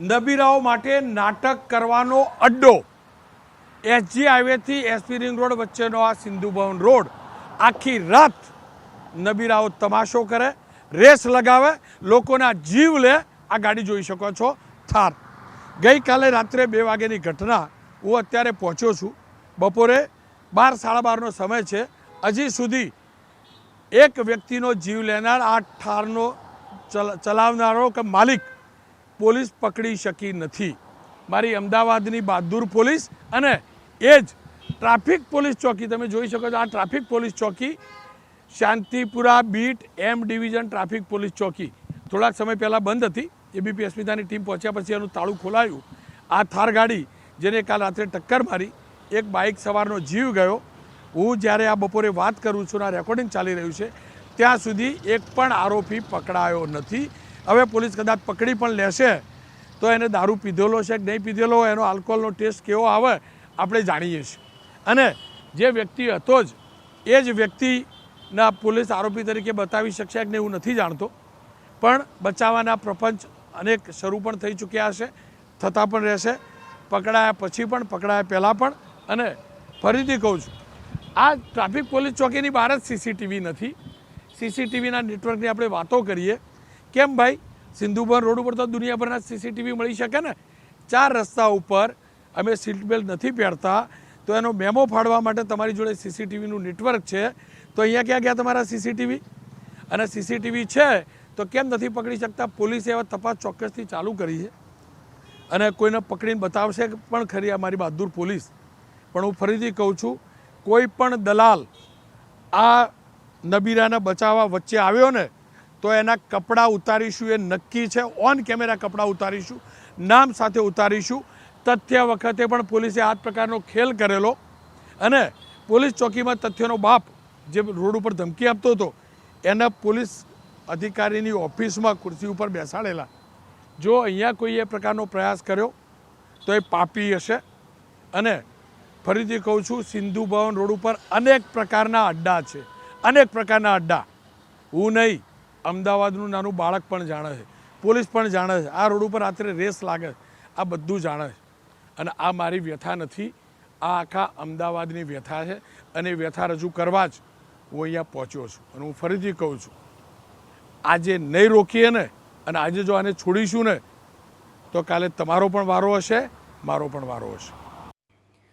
નબીરાઓ માટે નાટક કરવાનો અડ્ડો. એસજી હાઈવેથી એસપી રિંગ રોડ વચ્ચેનો આ સિંધુ ભવન રોડ. આખી રાત નબીરાઓ તમાશો કરે, રેસ લગાવે, લોકોના જીવ લે, આ ગાડી જોઈ શકો છો, થાર. ગઈકાલે રાત્રે બે વાગ્યાની ઘટના, હું અત્યારે પહોંચ્યો છું. બપોરે બાર, સાડા બારનો સમય છે. હજી સુધી એક વ્યક્તિનો જીવ લેનાર આ ઠારનો ચલ- ચલાવનારો કે માલિક પોલીસ પકડી શકી નથી. મારી અમદાવાદની બહાદુર પોલીસ અને એ જ ટ્રાફિક પોલીસ ચોકી. તમે જોઈ શકો છો આ ટ્રાફિક પોલીસ ચોકી, Shantipura beat M division traffic police ચોકી. થોડાક સમય પહેલાં બંધ હતી. એબીપી અસ્મિતાની ટીમ પહોંચ્યા પછી એનું તાળું ખોલાયું. આ થાર ગાડી જેને કાલ રાત્રે ટક્કર મારી, એક બાઇક સવારનો જીવ ગયો. હું જ્યારે આ બપોરે વાત કરું છું આ રેકોર્ડિંગ ચાલી રહ્યું છે, ત્યાં સુધી એક પણ આરોપી પકડાયો નથી. હવે પોલીસ કદાચ પકડી પણ લેશે તો એને દારૂ પીધેલો છે કે નહીં પીધેલો હોય, એનો આલ્કોહોલનો ટેસ્ટ કેવો આવે, આપણે જાણીએ છીએ. અને જે વ્યક્તિ હતો જ, એ જ વ્યક્તિના પોલીસ આરોપી તરીકે બતાવી શકશે કે એવું નથી જાણતો. પણ બચાવવાના પ્રપંચ અનેક શરૂ પણ થઈ ચૂક્યા હશે, થતાં પણ રહેશે. પકડાયા પછી પણ, પકડાયા પહેલાં પણ. અને ફરીથી કહું છું, આ ટ્રાફિક પોલીસ ચોકીની બહાર જ સીસીટીવી નથી. સીસીટીવીના નેટવર્કની આપણે વાતો કરીએ. કેમ ભાઈ? સિંધુભવન રોડ ઉપર તો દુનિયાભરના સીસીટીવી મળી શકે ને? ચાર રસ્તા ઉપર અમે સીટ બેલ્ટ નથી પહેરતા, તો એનો મેમો ફાડવા માટે તમારી જોડે સીસીટીવીનું નેટવર્ક છે. તો અહીંયા ક્યાં ગયા તમારા સીસીટીવી અને સીસીટીવી છે, તો કેમ નથી પકડી શકતા? પોલીસે એવા તપાસ ચોક્કસથી ચાલુ કરી છે. અને કોઈને પકડીને બતાવશે પણ ખરી અમારી બહાદુર પોલીસ. પણ હું ફરીથી કહું છું, કોઈ પણ દલાલ આ નબીરાને બચાવવા વચ્ચે આવ્યો ને તો એના કપડાં ઉતારીશું, એ નક્કી છે. ઓન કેમેરા કપડાં ઉતારીશું, નામ સાથે ઉતારીશું. તથ્ય વખતે પણ પોલીસે આ પ્રકારનો ખેલ કરેલો. અને પોલીસ ચોકીમાં તથ્યનો બાપ જે રોડ ઉપર ધમકી આપતો હતો, એના પોલીસ અધિકારીની ઓફિસમાં ખુરશી ઉપર બેસાડેલા. જો અહીંયા કોઈ એ પ્રકારનો પ્રયાસ કર્યો, તો એ પાપી હશે. અને ફરીથી કહું છું, સિંધુ ભવન રોડ ઉપર અનેક પ્રકારના અડ્ડા છે. અનેક પ્રકારના અડ્ડા. હું નહીં અમદાવાદનું નાનું બાળક પણ જાણે છે. પોલીસ પણ જાણે છે. આ રોડ ઉપર રાત્રે રેસ લાગે છે. આ બધું જાણે છે. અને આ મારી વ્યથા નથી. આ આખા અમદાવાદની વ્યથા છે અને વ્યથા રજૂ કરવા જ હું અહીંયા પહોંચ્યો છું. અને હું ફરીથી કહું છું, આજે નહીં રોકીએ ને અને આજે જો આને છોડીશું ને, તો કાલે તમારો પણ વારો હશે, મારો પણ વારો હશે.